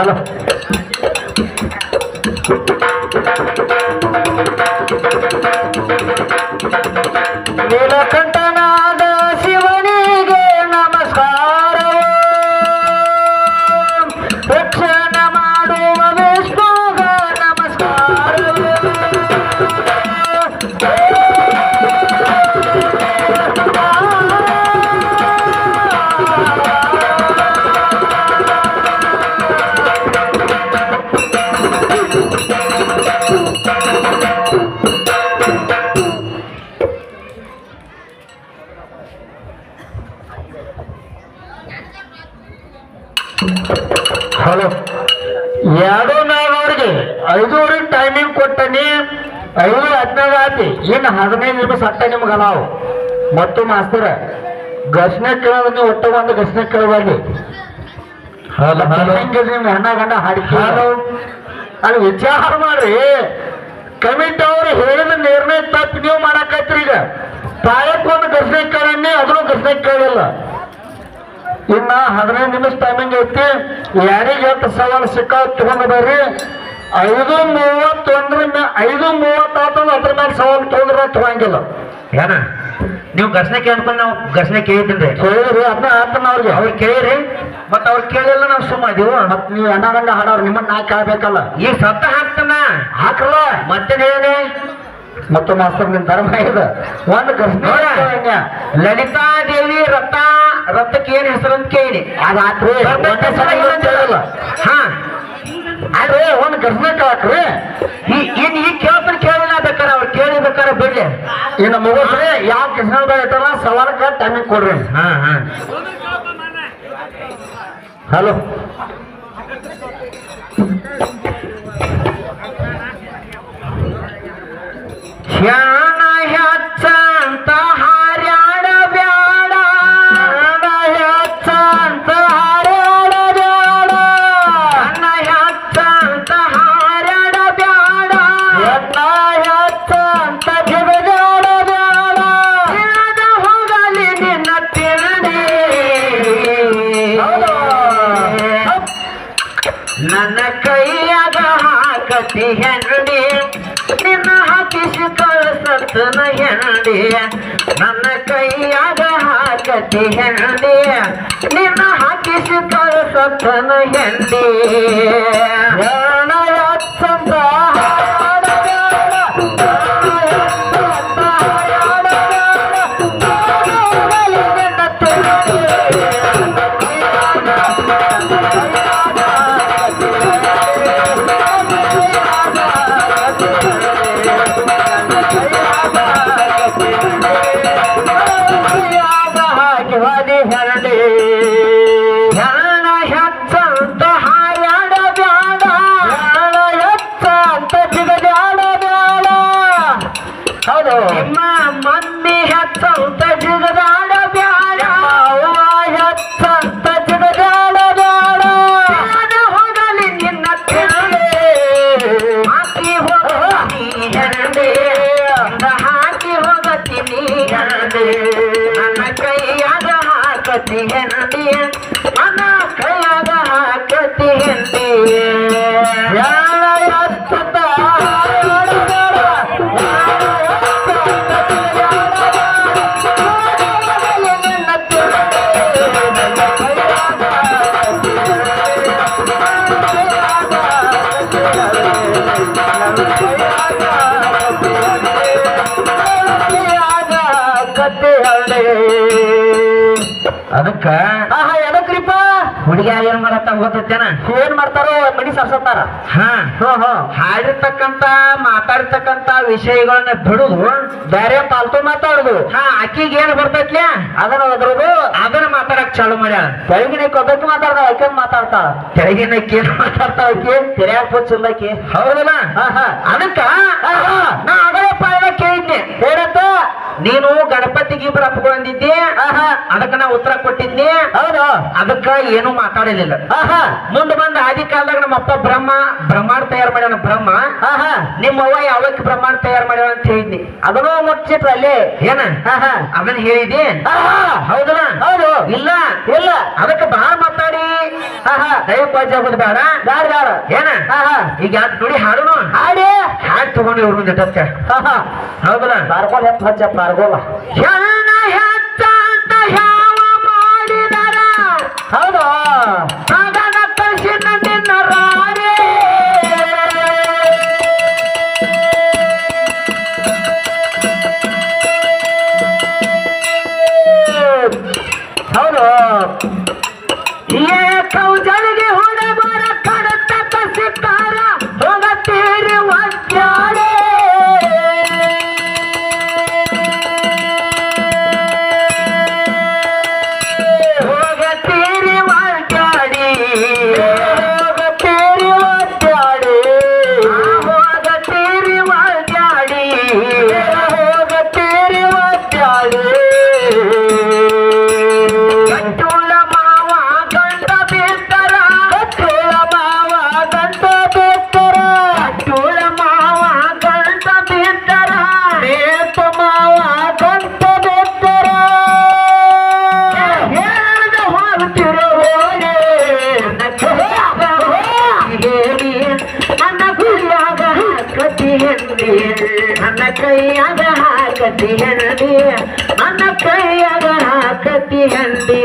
Hello hello. ಎರಡು ನಾಲ್ವರೆಗೆ ಐದೂವರೆಗೆ timing ಕೊಟ್ಟನಿ. ಐದು ಹದಿನೈದು ಆತಿ. ಇನ್ನು ಹದಿನೈದು ನಿಮಿಷ ಅಟ್ಟ ನಿಮ್ಗೆ ನಾವು ಮತ್ತು ಮಾಸ್ತರ ಘರ್ಷಣೆ ಕೇಳೋದು ನೀವು ಒಟ್ಟ ಒಂದು ಘರ್ಷಣೆ ಕೇಳಬಾರ್ದು. ಹೆಣ್ಣ ಗಂಡ ಹಾಡಿ ಅಲ್ಲಿ ವಿಚಾರ ಮಾಡ್ರಿ. ಕಮಿಟಿ ಅವ್ರು ಹೇಳಿದ ನಿರ್ಣಯ ತಪ್ಪು ನೀವು ಮಾಡಕತ್ರಿ ಈಗ. ತಾಯಕ್ ಒಂದು ಘರ್ಷಣೆ ಕೇಳನ್ನೇ ಅದನ್ನು ಘರ್ಷಣೆ ಕೇಳಿಲ್ಲ. ಇನ್ನ ಹದಿನೈದು ನಿಮಿಷ ಟೈಮಿಂಗ್ ಐತಿ. ಯಾರಿಗೆ ಎಷ್ಟು ಸವಾಲು ಸಿಕ್ಕ ತಗೊಂಡು ಬರ್ರಿ. ಐದು ಮೂವತ್ತೊಂದ್ರ ಮೇ ಐದು ಮೂವತ್ತಾತಂದ್ರೆ ಅದ್ರ ಮೇಲೆ ಸವಾಲು ತಗೊಂಡ್ರೆ ತಗೊಂಗಿಲ್ಲ. ಏನ ನೀವು ಘರ್ಷಣೆ ಕೇಳ್ಕೊಂಡು ನಾವು ಘರ್ಷಣೆ ಕೇಳಿದ್ರಿ ಕೇಳಿದ್ರಿ ಅದನ್ನ ಆತನ ಅವ್ರಿಗೆ. ಅವ್ರು ಕೇಳಿರಿ ಮತ್ತೆ ಅವ್ರು ಕೇಳಿಲ್ಲ ನಾವು ಸುಮ್ಮ ಮತ್ತೆ ಮತ್ ನೀವು ಅಣ್ಣ ಗಂಡ ಹಾಡೋರು ನಿಮ್ಮನ್ನ ನಾ ಕೇಳ್ಬೇಕಲ್ಲ. ಈ ಸತ್ತ ಹಾಕ್ತಾನ? ಹಾಕಲ್ಲ. ಮತ್ತೆ ಹೇಳಿ ಮತ್ತು ಮಾಸ್ತರ್ ನಿನ್ ಧರ್ಮ ಇದ. ಒಂದು ಘರ್ಷಣೆ ಲಲಿತಾ ದೇವಿ ರಥ ರಥಕ್ಕೆ ಏನ್ ಹೆಸರು ಅಂತ ಕೇಳಿ. ಅದಾತ್ರಿ. ಹೇಳಿಲ್ಲ. ಹಾ. ಅಲ್ರಿ ಒಂದು ಘರ್ಷಣೆ ಹಾಕ್ರಿ ಈ- ಇನ್ ಈ ಕೇಳ್ತಾನೆ ಕೇಳಿಲ್ಲ ಬೇಕಾರೆ ಅವ್ರು ಕೇಳಿ ಬೇಕಾರೆ ಬಿಡ್ಲಿ. ಇನ್ನು ಮುಗಿಸ್ರಿ. ಯಾವ ಕೃಷ್ಣ ಇಟ್ಟಾರ ಸವಾಲಕ್ಕೆ ಟೈಮಿಂಗ್ ಕೊಡ್ರಿ. ಹಾ ಹಾ. ಹಲೋ. ಶಾಣ ಹೆಚ್ಚಂತ ಹಾರ್ಯಾಡ ಬ್ಯಾಡ ಹಣ ಹೆಚ್ಚ ಅಂತ ಹಾರಾಡ ಬ್ಯಾಡ. ಅನ್ನ ಹೆಚ್ಚ ಅಂತ ಹಾರ್ಯಾಡ ಬ್ಯಾಡ ಎಣ್ಣ ಹೆಚ್ಚ ಅಂತ ಜಿಗಜಾಡ ಬ್ಯಾಡ. ಇಲ್ಲದ ಹೋಗಲಿ ನಿನ್ನ ಹೌದು. ನನ್ನ ಕೈಯಾಗ ಹಾಕತಿ ಹೆಂಡಿ ಕಳಿಸತನ ಹೆಂಡಿ ನನ್ನ ಕೈಯಾಗ ಹಾಕತಿ ಹೆಂಡಿ ನಿನ್ನ ಹಾಕಿಸಿ ಕಳಿಸತನ ಹೆಂಡಿ ಅದಕ್ಕ ಆಹಾ ಎದಕ್ರಿಪ್ಪ? ಹುಡುಗ ಏನ್ ಮಾಡತ್ತ ಗೊತ್ತೇನ ಏನ್ ಮಾಡ್ತಾರೋ ಮನಿ ಸರ್ಸತ್ತಾರ. ಹಾ. ಹಾಡಿರ್ತಕ್ಕಂತ ಮಾತಾಡಿರ್ತಕ್ಕಂತ ವಿಷಯಗಳನ್ನ ಬಿಡುದು ಬೇರೆ ಪಾಲ್ತು ಮಾತಾಡುದು. ಹಾ ಅಕ್ಕಿಗೆ ಏನ್ ಬರ್ತೈತ್ಲೆ? ಅದನ್ನ ಅದ್ರದು ಅದನ್ನ ಮಾತಾಡಕ್ ಚಾಲು ಮಾಡ್ಯಾಳ. ತೆಳಗಿನ ಕೊಬ್ಬಕ್ಕೆ ಮಾತಾಡ್ತಾಳ ಆಕೆ ಮಾತಾಡ್ತಾಳ. ತೆಳಗಿನಕ್ಕೆ ಏನ್ ಮಾತಾಡ್ತಾಳ ಅಕ್ಕಿ? ತೆರೆಯಾಗ ಪುಚ್ಚಿಲ್ಲಕಿ ಹೌದಲ್ಲ? ಅದಕ್ಕ. ನಾ ಅದರ ಪಾದ ಕೇಳಿದ್ನೆ. ಏನಂತ? ನೀನು ಇಬ್ಬರು ಅಪ್ಕೊಂಡಿದ್ದೆ ಅದಕ್ಕ ನಾ ಉತ್ತರ ಕೊಟ್ಟಿದ್ನಿ. ಹೌದು. ಅದಕ್ಕ ಏನು ಮಾತಾಡಲಿಲ್ಲ. ಮುಂದೆ ಬಂದ ಆದಿ ಕಾಲದಾಗ ನಮ್ಮ ಅಪ್ಪ ಬ್ರಹ್ಮ ಬ್ರಹ್ಮಾಂಡ ತಯಾರು ಮಾಡ್ಯಾನ ಬ್ರಹ್ಮ. ನಿಮ್ಮ ಅವ್ವ ಯಾವಕ್ಕೆ ಬ್ರಹ್ಮಾಂಡ ತಯಾರು ಮಾಡ್ಯಾನ ಅಂತ ಹೇಳಿದ್ನಿ. ಅದನ್ನು ಮುಚ್ಚಿಟ್ರ ಅಲ್ಲಿ. ಏನ? ಅದನ್ನ ಹೇಳಿದಿ ಹೌದಲ್ಲ? ಹೌದು. ಇಲ್ಲ. ಇಲ್ಲ. ಅದಕ್ಕೆ ಬಾಳ ಮಾತಾಡಿ. ಆಹಾ. ದಯ ಬೇಡ. ಬೇಡ ಬ್ಯಾಡ ಏನ? ಈಗ ಯಾಕೆ ನೋಡಿ ಹಾಡುನು? ಹಾಡಿ. ಹಾಡ್ ತಗೊಂಡು ಇವ್ರ ಮುಂದೆ ಹೌದಲ್ಲ? ಪಾರ್ಗೋಲ್ ಎತ್ತ ಹಚ್ಚ ಪಾರ್ಗೋಲ. ಹೆಣ್ಣ ಹೆಚ್ಚ ಅಂತ ಯಾವ ಮಾಡಿದರ? ಹೌದು? ಕೈಯಾಗ ಹಾಕತಿ ಹೆಂಡಿ ನನ್ನ ಕೈಯಾಗ ಹಾಕತಿ ಹೆಂಡಿ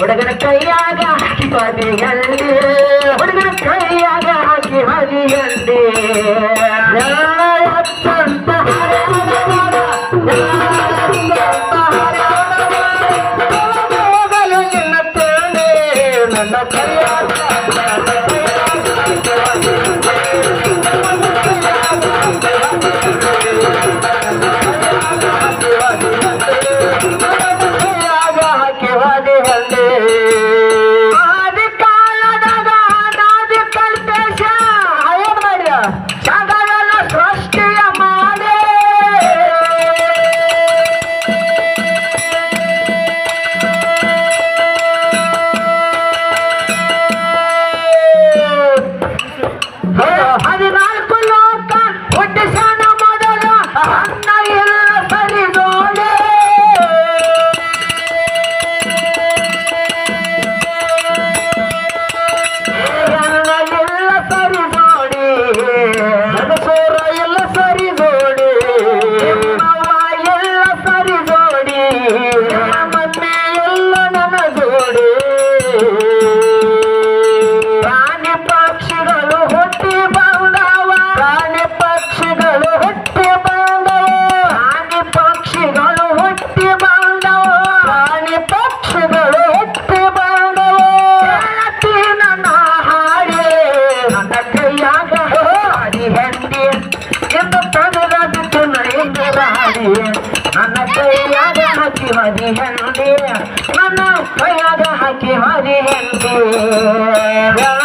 ಹುಡುಗನ ಕೈಯಾಗ ಹಾಕಿ ಬದಿಯಲ್ಲಿ ಹುಡುಗನ ಕೈಯಾಗ ಹಾಕಿ ಬದಿಯಲ್ಲಿ ನನ್ನ ಕೈಯಾಗ ಹೆಂಡಿ